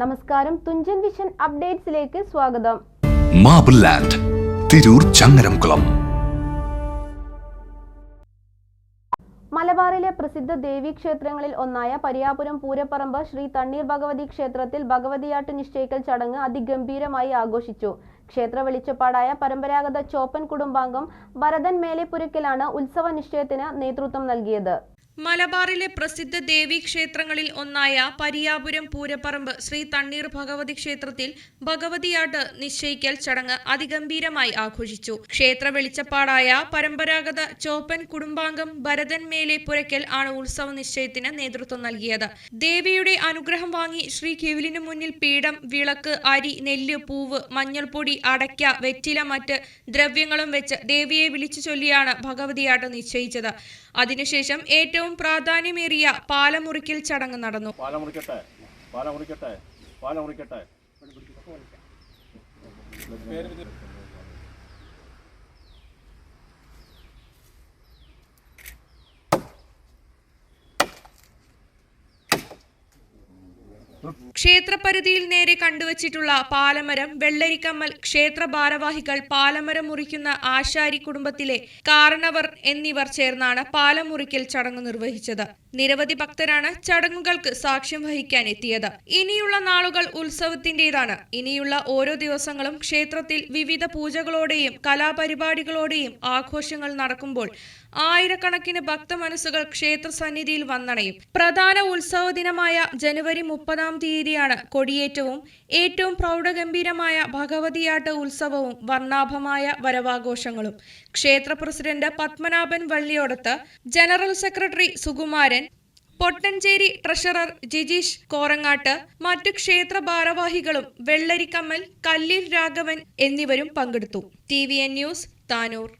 നമസ്കാരം. തുഞ്ചൻ വിഷൻ അപ്ഡേറ്റ്സിലേക്ക് സ്വാഗതം. Marble land Tirur Changaramkulam. മലബാറിലെ പ്രസിദ്ധ ദേവീക്ഷേത്രങ്ങളിൽ ഒന്നായ പരിയാപുരം പൂരപ്പറമ്പ് ശ്രീ തണ്ണീർ ഭഗവതി ക്ഷേത്രത്തിൽ ഭഗവതിയാട്ട് നിശ്ചയിക്കൽ ചടങ്ങ് അതിഗംഭീരമായി ആഘോഷിച്ചു. ക്ഷേത്ര വെളിച്ചപ്പാടായ പരമ്പരാഗത ചോപ്പൻ കുടുംബാംഗം ഭരതൻ മേലെപ്പുരക്കലാണ് ഉത്സവ നിശ്ചയത്തിന് നേതൃത്വം നൽകിയത്. മലബാറിലെ പ്രസിദ്ധ ദേവീക്ഷേത്രങ്ങളിൽ ഒന്നായ പരിയാപുരം പൂരപ്പറമ്പ് ശ്രീ തണ്ണീർ ഭഗവതി ക്ഷേത്രത്തിൽ ഭഗവതിയാട്ട് നിശ്ചയിക്കൽ ചടങ്ങ് അതിഗംഭീരമായി ആഘോഷിച്ചു. ക്ഷേത്ര വെളിച്ചപ്പാടായ പരമ്പരാഗത ചോപ്പൻ കുടുംബാംഗം ഭരതൻ മേലെ പുരയ്ക്കൽ ആണ് ഉത്സവ നിശ്ചയത്തിന് നേതൃത്വം നൽകിയത്. ദേവിയുടെ അനുഗ്രഹം വാങ്ങി ശ്രീ കിവിലിനു മുന്നിൽ പീഠം വിളക്ക് അരി നെല്ല് പൂവ് മഞ്ഞൾപ്പൊടി അടയ്ക്ക വെറ്റില മറ്റ് ദ്രവ്യങ്ങളും വെച്ച് ദേവിയെ വിളിച്ചു ചൊല്ലിയാണ് ഭഗവതിയാട്ട് നിശ്ചയിച്ചത്. അതിനുശേഷം ഏറ്റവും പ്രാധാന്യമേറിയ പാലമുറിക്കൽ ചടങ്ങ് നടന്നു. പാലമുറിക്കട്ടെ. പാലമുറിക്കട്ടെ. പാല ക്ഷേത്രപരിധിയിൽ നേരെ കണ്ടുവച്ചിട്ടുള്ള പാലമരം വെള്ളരിക്കമ്മൽ ക്ഷേത്ര ഭാരവാഹികൾ പാലമരം മുറിക്കുന്ന ആശാരി കുടുംബത്തിലെ കാരണവർ എന്നിവർ ചേർന്നാണ് പാലം മുറിക്കൽ ചടങ്ങ് നിർവഹിച്ചത്. നിരവധി ഭക്തരാണ് ചടങ്ങുകൾക്ക് സാക്ഷ്യം വഹിക്കാൻ എത്തിയത്. ഇനിയുള്ള നാളുകൾ ഉത്സവത്തിന്റേതാണ് ഇനിയുള്ള ഓരോ ദിവസങ്ങളും ക്ഷേത്രത്തിൽ വിവിധ പൂജകളോടെയും കലാപരിപാടികളോടെയും ആഘോഷങ്ങൾ നടക്കുമ്പോൾ ആയിരക്കണക്കിന് ഭക്തമനസ്സുകൾ ക്ഷേത്ര സന്നിധിയിൽ വന്നണയും പ്രധാന ഉത്സവ ദിനമായ ജനുവരി മുപ്പതാം തീയതിയാണ് കൊടിയേറ്റവും ഏറ്റവും പ്രൗഢഗംഭീരമായ ഭഗവതിയാട്ട് ഉത്സവവും വർണാഭമായ വരവാഘോഷങ്ങളും. ക്ഷേത്ര president Padmanabhan Valliyodath general secretary Sukumaran Pottancheri treasurer Jijeesh Korangatt മറ്റു ക്ഷേത്ര ഭാരവാഹികളും വെള്ളരിക്കമ്മൽ കല്ലിൽ രാഘവൻ എന്നിവരും പങ്കെടുത്തു. T V N news Tanur.